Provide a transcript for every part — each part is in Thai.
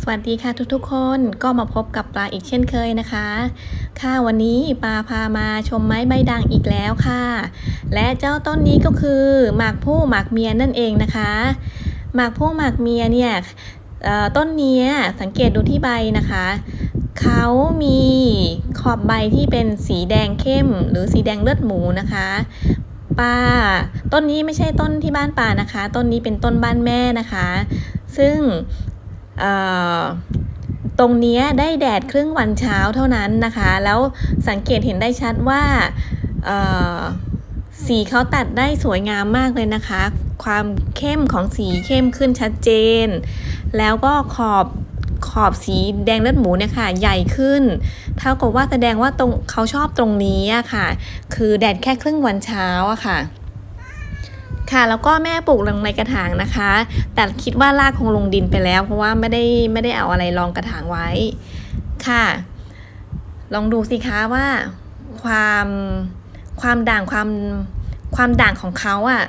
สวัสดีค่ะทุกๆ คนก็มาพบกับปลาอีกเช่นเคยนะคะ ค่ะวันนี้ปลาพามาชมไม้ใบด่างอีกแล้วค่ะ และเจ้าต้นนี้ก็คือหมากผู้หมากเมียนั่นเองนะคะหมากผู้หมากเมียเนี่ยต้นเนี้ยสังเกตดูที่ใบนะคะเขามีขอบใบที่เป็นสีแดงเข้ม หรือสีแดงเลือดหมูนะคะป้าต้นนี้ไม่ใช่ต้นที่บ้านป่านะคะ ต้นนี้เป็นต้นบ้านแม่นะคะ ซึ่ง ตรงนี้ได้แดดครึ่งวันเช้าเท่านั้นนะคะ แล้วสังเกตเห็นได้ชัดว่าสีเขาตัดได้สวยงามมากเลยนะคะ ความเข้มของสีเข้มขึ้นชัดเจน แล้วก็ขอบขอบสีแดงเลือดหมูเนี่ยค่ะ ใหญ่ขึ้น เท่ากับว่าแสดงว่าตรงเขาชอบตรงนี้อะค่ะ คือแดดแค่ครึ่งวันเช้าอะค่ะ ค่ะ แล้วก็แม่ปลูกลงในกระถางนะคะ แต่คิดว่ารากคงลงดินไปแล้ว เพราะว่าไม่ได้ไม่ได้เอาอะไรรองกระถางไว้ค่ะ ลองดูสิคะว่าความความด่างความความด่างของเขาอะ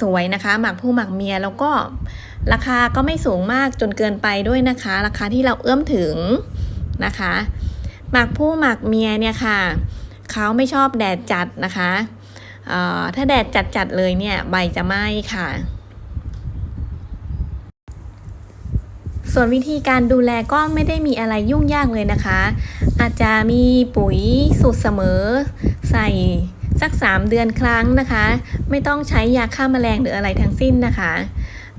สวยนะคะหมากผู้หมากเมียแล้วก็ราคาก็ไม่สูงมากจนเกินไปด้วยนะคะ ราคาที่เราเอื้อมถึงนะคะ หมากผู้หมากเมียเนี่ยค่ะเขาไม่ชอบแดดจัดนะคะ ถ้าแดดจัดๆเลยเนี่ยใบจะไหม้ค่ะ ส่วนวิธีการดูแลก็ไม่ได้มีอะไรยุ่งยากเลยนะคะ อาจจะมีปุ๋ยสูตรเสมอ ใส่สัก 3 เดือนครั้งนะคะ ไม่ต้องใช้ยาฆ่าแมลงหรืออะไรทั้งสิ้นนะคะ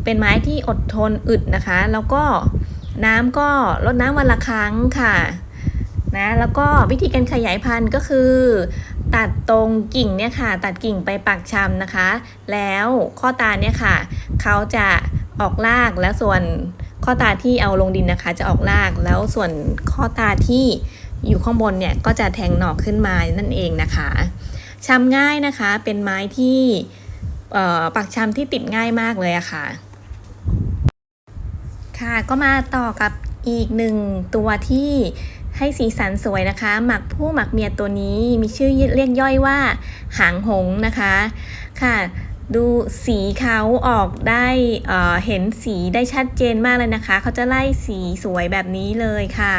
เป็นไม้ที่อดทนอึดนะคะ แล้วก็น้ำก็ลดน้ำวันละครั้งค่ะนะแล้วก็วิธีการขยายพันธุ์ก็คือ ตัดตรงกิ่งเนี่ยค่ะ ตัดกิ่งไปปักชำนะคะ แล้วข้อตาเนี่ยค่ะเขาจะออกรากแล้วส่วนข้อตาที่เอาลงดินนะคะ จะออกรากแล้วส่วนข้อตาที่อยู่ข้างบนเนี่ยก็จะแทงหน่อขึ้นมานั่นเองนะคะชำง่ายนะคะเป็นไม้ที่ปักชำที่ติดง่ายมากเลยอะค่ะ ค่ะก็มาต่อกับอีกหนึ่งตัวที่ ให้สีสันสวยนะคะ หมักผู้หมักเมียตัวนี้มีชื่อเรียกย่อยว่า หางหงนะคะ ค่ะ ดูสีเขาออกได้เเห็นสีได้ชัดเจนมากเลยนะคะ เขาจะไล่สีสวยแบบนี้เลยค่ะ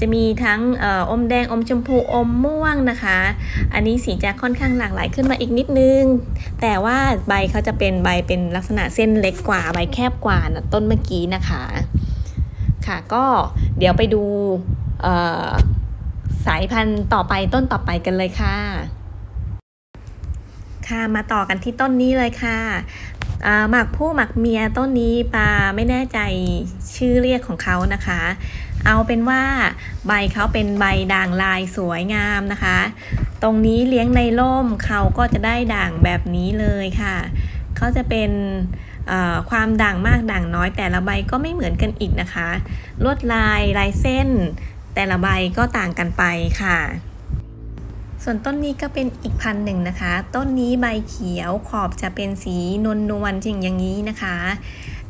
จะมีทั้งออมแดงอมชมพูอมม่วงนะคะ อันนี้สีจะค่อนข้างหลากหลายขึ้นมาอีกนิดนึง แต่ว่าใบเขาจะเป็นใบเป็นลักษณะเส้นเล็กกว่าใบแคบกว่านะต้นเมื่อกี้นะคะค่ะก็เดี๋ยวไปดู สายพันธุ์ต่อไปต้นต่อไปกันเลยค่ะ ค่ะมาต่อกันที่ต้นนี้เลยค่ะหมากผู้หมากเมียต้นนี้ปาไม่แน่ใจชื่อเรียกของเขานะคะ เอาเป็นว่าใบเขาเป็นใบด่างลายสวยงามนะคะ ตรงนี้เลี้ยงในร่มเขาก็จะได้ด่างแบบนี้เลยค่ะเขาจะเป็นความด่างมากด่างน้อยแต่ละใบก็ไม่เหมือนกันอีกนะคะ ลวดลายลายเส้น แต่ละใบก็ต่างกันไปค่ะ ส่วนต้นนี้ก็เป็นอีกพันหนึ่งนะคะ ต้นนี้ใบเขียวขอบจะเป็นสีนวลนวลๆอย่างอย่างนี้นะคะ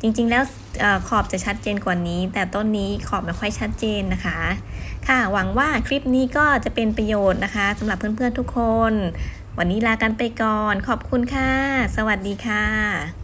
จริงๆแล้วอขอบจะชัดเจนกว่านี้ แต่ต้นนี้ขอบไม่ค่อยชัดเจนนะคะ ค่ะหวังว่าคลิปนี้ก็จะเป็นประโยชน์นะคะสำหรับเพื่อนๆทุกคน วันนี้ลากันไปก่อน ขอบคุณค่ะ สวัสดีค่ะ